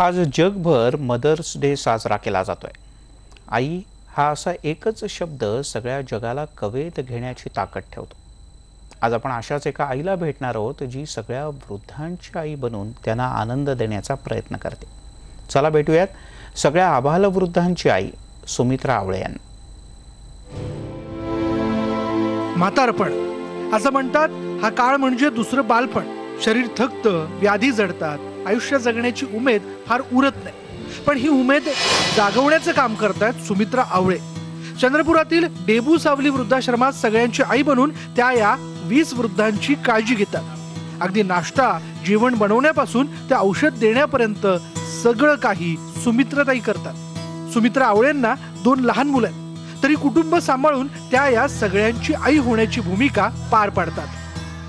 आज जगभर mother's day साजरा केला जातोय. आई हा असा एकच शब्द सगळ्या जगाला कवेत घेण्याची ताकद ठेवतो. आज आपण अशाच एका आईला भेटणार आहोत जी सगळ्या वृद्धांची आई बनून त्यांना आनंद देण्याचा प्रयत्न करते. चला भेटूयात सगळ्या आबालवृद्धांची आई सुमित्रा आवळे यांना. म्हातारपण. असं म्हणतात हा काळ म्हणजे दुसरं बालपण. शरीर थकतं व्याधी जडतात. आयुष्य जगण्याची उमेद फार उरत नाही. पण ही उमेद जागवण्याचं काम करतायत सुमित्रा आवळे. चंद्रपुरातील डेबू सावली वृद्धाश्रमात सगळ्यांची आई बनून त्या या वीस वृद्धांची काळजी घेतात. अगदी नाश्ता जेवण बनवण्यापासून ते औषध देण्यापर्यंत सगळं काही सुमित्राताई करतात. सुमित्रा आवळेंना दोन लहान मुलं आहेत. तरी कुटुंब सांभाळून त्या या सगळ्यांची आई होण्याची भूमिका पार पाडतात.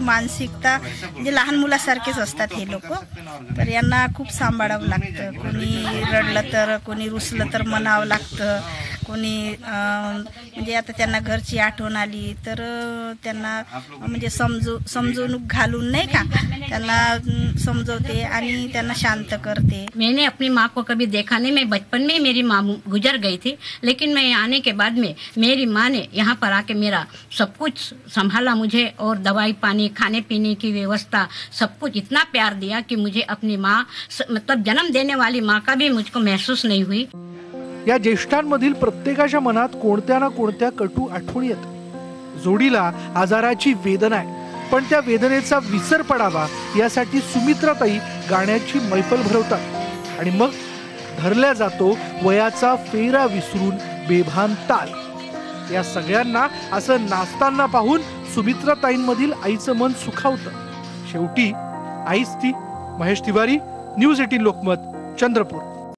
मानसिकता म्हणजे लहान मुलासारखेच असतात हे लोक. तर यांना खूप सांभाळावं लागतं. कोणी रडलं तर कोणी रुसलं तर म्हणावं लागतं. कोणी म्हणजे आता त्यांना घरची आठवण आली तर त्यांना म्हणजे समजू समजवणूक घालून नाही का? त्यांना समजवते आणि त्यांना शांत करते. मैंने अपनी माँ को कभी देखा नहीं। मैं बचपन में मेरी माँ गुजर गई थी। लेकिन मैं आने के बाद में मेरी माँ ने यहाँ पर आके मेरा सब कुछ संभाला मुझे और दवाई पानी खाने पीने की व्यवस्था सब कुछ इतना प्यार दिया कि मुझे अपनी माँ मतलब जन्म देने वाली माँ का भी मुझको महसूस नहीं हुई। या ज्येष्ठांमधील प्रत्येकाच्या मनात कोणत्या ना कोणत्या कटू आठवणी येत जोडीला आजाराची वेदना आहे पण त्या वेदनेचा विसर पडावा यासाठी सुमित्राताई गाण्याची मैफल भरवतात. आणि मग धरल्या जातो वयाचा फेरा विसरून बेभान ताल. या सगळ्यांना असं नाचताना पाहून सुमित्राताईंमधील आईचं मन सुखावतं. शेवटी आईच ती महेश तिवारी न्यूज एटीन लोकमत चंद्रपूर.